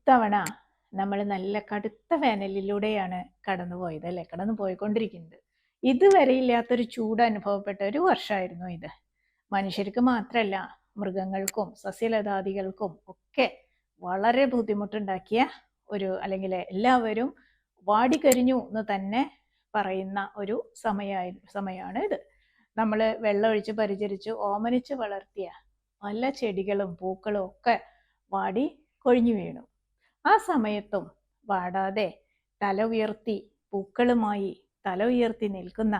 ഇത്തവണ നമ്മൾ നല്ല കടുത്ത വേനലിലൂടെയാണ് കടന്നു പോയത് അല്ലെ? കടന്നു പോയിക്കൊണ്ടിരിക്കുന്നത് ഇതുവരെ ഇല്ലാത്തൊരു ചൂട് അനുഭവപ്പെട്ട ഒരു വർഷമായിരുന്നു ഇത്. മനുഷ്യർക്ക് മാത്രമല്ല മൃഗങ്ങൾക്കും സസ്യലതാദികൾക്കും ഒക്കെ വളരെ ബുദ്ധിമുട്ടുണ്ടാക്കിയ ഒരു അല്ലെങ്കിൽ എല്ലാവരും വാടിക്കരിഞ്ഞു എന്ന് തന്നെ പറയുന്ന ഒരു സമയമായി സമയമാണ് ഇത്. നമ്മൾ വെള്ളമൊഴിച്ച് പരിചരിച്ച് ഓമനിച്ച് വളർത്തിയ പല ചെടികളും പൂക്കളും ഒക്കെ വാടി കൊഴിഞ്ഞു വീണു. ആ സമയത്തും വാടാതെ തല ഉയർത്തി പൂക്കളുമായി തല ഉയർത്തി നിൽക്കുന്ന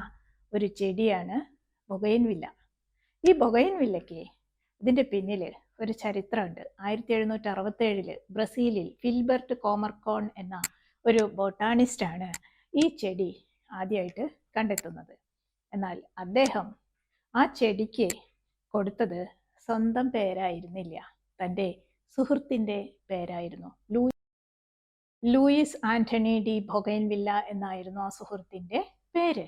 ഒരു ചെടിയാണ് ബൊഗൈൻവില്ല. ഈ ബൊഗൈൻവില്ലയ്ക്ക് ഇതിന്റെ പിന്നിൽ ഒരു ചരിത്രമുണ്ട്. ആയിരത്തി എഴുന്നൂറ്റി അറുപത്തേഴിൽ ബ്രസീലിൽ ഫിൽബർട്ട് കോമർകോൺ എന്ന ഒരു ബോട്ടാണിസ്റ്റാണ് ഈ ചെടി ആദ്യമായിട്ട് കണ്ടെത്തുന്നത്. എന്നാൽ അദ്ദേഹം ആ ചെടിക്ക് കൊടുത്തത് സ്വന്തം പേരായിരുന്നില്ല. തന്റെ സുഹൃത്തിന്റെ പേരായിരുന്നു Lou Louis Antoine de Bougainville എന്നായിരുന്നു ആ സുഹൃത്തിന്റെ പേര്.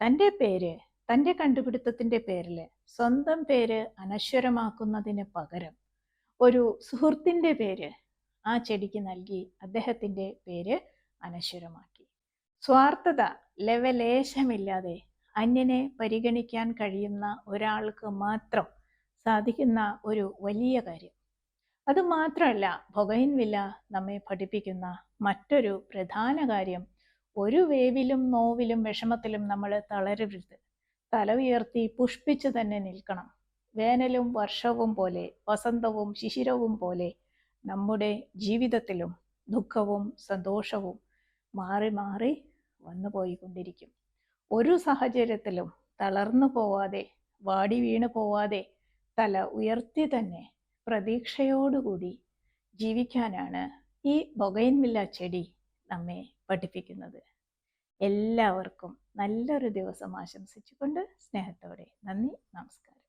തന്റെ പേര് തന്റെ കണ്ടുപിടുത്തത്തിന്റെ പേരിൽ സ്വന്തം പേര് അനശ്വരമാക്കുന്നതിന് പകരം ഒരു സുഹൃത്തിന്റെ പേര് ആ ചെടിക്ക് നൽകി അദ്ദേഹത്തിന്റെ പേര് അനശ്വരമാക്കി. സ്വാർത്ഥത ലവലേശമില്ലാതെ അന്യനെ പരിഗണിക്കാൻ കഴിയുന്ന ഒരാൾക്ക് മാത്രം സാധിക്കുന്ന ഒരു വലിയ കാര്യം. അതുമാത്രമല്ല ഭൊഗൈൻവില്ല നമ്മെ പഠിപ്പിക്കുന്ന മറ്റൊരു പ്രധാന കാര്യം ഒരു വേവിലും നോവിലും വിഷമത്തിലും നമ്മൾ തളരരുത്. തല ഉയർത്തി പുഷ്പിച്ച് തന്നെ നിൽക്കണം. വേനലും വർഷവും പോലെ വസന്തവും ശിശിരവും പോലെ നമ്മുടെ ജീവിതത്തിലും ദുഃഖവും സന്തോഷവും മാറി മാറി വന്നു പോയിക്കൊണ്ടിരിക്കും. ഒരു സാഹചര്യത്തിലും തളർന്നു പോവാതെ വാടി വീണു പോവാതെ തല ഉയർത്തി തന്നെ പ്രതീക്ഷയോടുകൂടി ജീവിക്കാനാണ് ഈ ബൊഗൈൻവില്ല ചെടി നമ്മെ പഠിപ്പിക്കുന്നത്. എല്ലാവർക്കും നല്ലൊരു ദിവസം ആശംസിച്ചുകൊണ്ട് സ്നേഹത്തോടെ നന്ദി നമസ്കാരം.